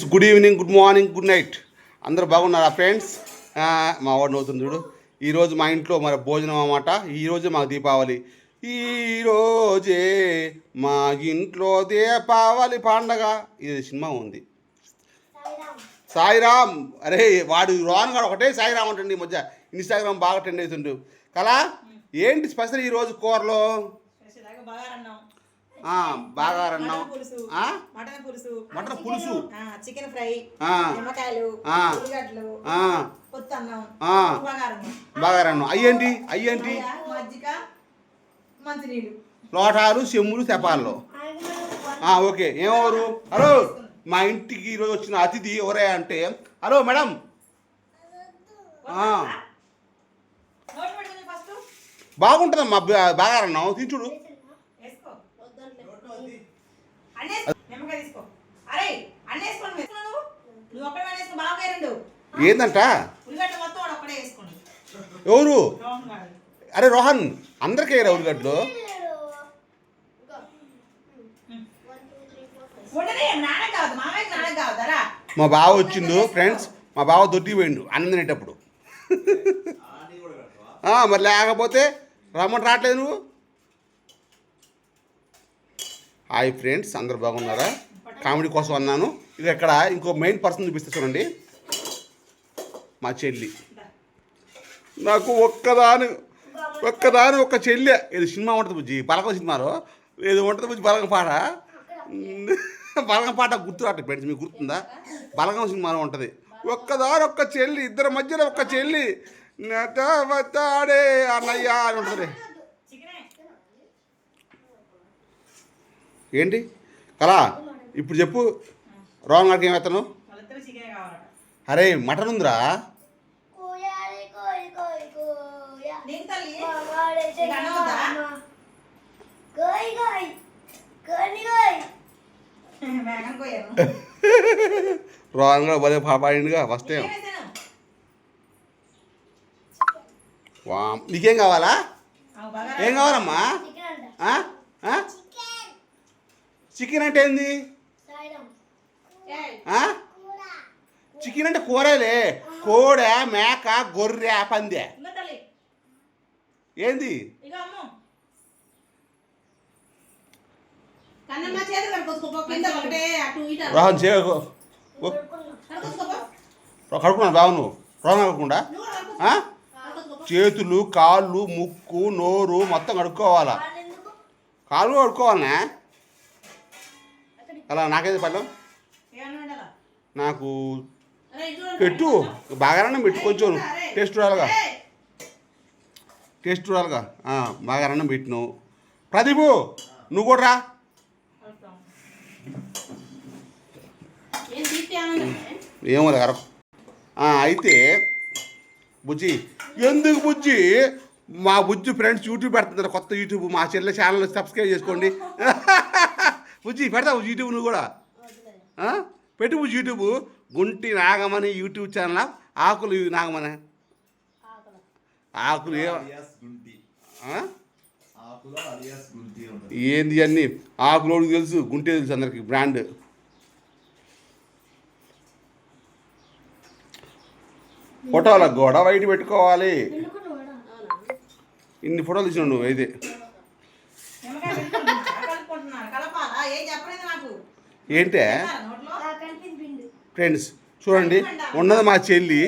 Good evening good morning good night అందరూ బాగున్నారా friends మా వాడు నవ్వుతుంది చూడు. ఈరోజు మా ఇంట్లో మరి భోజనం అన్నమాట. ఈరోజే మాకు దీపావళి. ఈరోజే మా ఇంట్లో దీపావళి పండగ. ఇది సినిమా ఉంది. సాయిరామ్. అరే వాడు రాను గారు ఒకటే సాయిరామ్ అంటండి ఈ మధ్య. ఇన్స్టాగ్రామ్ బాగా ట్రెండ్ అవుతుండు. కలా ఏంటి స్పెషల్ ఈరోజు కూరలో? బాగా అన్నం మటన్ పులుసు? మటన్ పులుసు. Chicken fry. నిమ్మకాయలు. ఉల్లిగడ్డలు. బగారన్నం. బాగా అన్నం అయ్యేంటి అయ్యేంటి అయ్యా, మజ్జిగ మంచినీళ్ళు. లోటాలు చెమ్ములు తెపాల్లో ఓకే. ఏమవరు? హలో. మా ఇంటికి ఈరోజు వచ్చిన అతిథి ఎవరే అంటే హలో మేడం. బాగుంటుందమ్మా బాగా అన్నం ఏందంట? వేసుకోండి ఎవరు? అరే రోహన్ అందరికీ వేయరా ఉల్లిగడ్డలు? మా బావ వచ్చిండు ఫ్రెండ్స్ మా బావ దొడ్డి పోయిండు అన్నం తినేటప్పుడు. మరి లేకపోతే రమ్మని రావట్లేదు నువ్వు? హాయ్ ఫ్రెండ్స్ అందరు బాగున్నారా? కామెడీ కోసం అన్నాను. ఇక ఇక్కడ ఇంకో మెయిన్ పర్సన్ చూపిస్తే చూడండి. మా చెల్లి. నాకు ఒక్కదాని ఒక్కదాని ఒక్క చెల్లె. ఇది సినిమా ఉంటుంది బుజ్జి? పలకం సినిమాలో? ఏది ఉంటుంది బుజ్జి? బలగం పాట? బలగం పాట గుర్తు రావట్లేదు ఫ్రెండ్స్ మీకు గుర్తుందా? బలగం సినిమాలో ఉంటుంది. ఒక్కదాని ఒక్క చెల్లి ఇద్దరి మధ్యలో ఒక్క చెల్లి. నటవతాడే అన్నయ్య అని ఉంటుంది ఏంటి? కళా ఇప్పుడు చెప్పు. రోహన్ గారికి అరే మటన్ ఉందిరా కోయాలి కోయి కోయి కోయా నేను తల్లి? కోయి కోయి కోని కోయి రోహన్ గారు భలే పాపాడిండుగా ఫస్ట్ టైం ఏమేసాను వా నీకేం కావాలా? ఏం కావాలమ్మా? చికెన్ అంట ఆ? ఆ? చికెన్ చికెన్ అంటే ఏంది? చికెన్ అంటే కూరలే. కోడె మేక గొర్రె పందె. రోహన్ చే కడుకోసుకోపో కడుకున్నాను బావు నువ్వు కడుకుండా? కడుకోసుకోపో. చేతులు కాళ్ళు ముక్కు నోరు మొత్తం కడుక్కోవాలా? కాళ్ళు కడుక్కోవాలనే? అలా నాకేది ఉండాలా? నాకు. పెట్టు. బాగానే పెట్టు కొంచెం. టేస్ట్ రాలుగా టేస్ట్ ఆ, బాగా అన్నం పెట్టిను ప్రదీపు నువ్వు కూడా రా? ఏమో కర అయితే బుజ్జి ఎందుకు బుజ్జి? మా బుజ్జి ఫ్రెండ్స్ యూట్యూబ్ పెడుతున్నారు కొత్త యూట్యూబ్ మా చెల్లె ఛానల్ సబ్స్క్రైబ్ చేసుకోండి. బుజ్జి పెడతావు యూట్యూబ్ నువ్వు కూడా? పెట్టు బుజ్జి YouTube. Gunti Nagamani YouTube channel? ఆకులు నాగమని ఆకులు ఏంది అన్నీ ఆకులోడికి తెలుసు గుంటే తెలుసు అందరికి బ్రాండ్. ఫోటోల గోడ బయట పెట్టుకోవాలి. ఇన్ని ఫోటోలు తీసినావు నువ్వు అయితే. ఏంటే? ఫ్రెండ్స్ చూడండి ఉన్నది మా చెల్లి.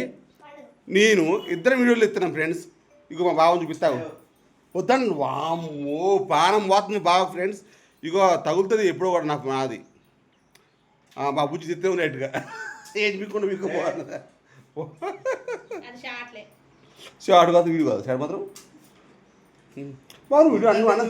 నేను ఇద్దరు వీడియోలు ఇస్తున్నాం ఫ్రెండ్స్. ఇగో మా బావని చూపిస్తావు. వద్దండి వామ్మో పానం పోతుంది బాగా ఫ్రెండ్స్. ఇగో తగులుతుంది ఎప్పుడో కూడా నాకు నాది మా బుజ్జి తిత్తే ఉన్నట్టుగా. ఏం మీకుండా మీకు? షార్ట్ కాదు వీడియో కాదు. షార్ట్ మాత్రం? బాగుంది వీడియో అన్నీ అన్న.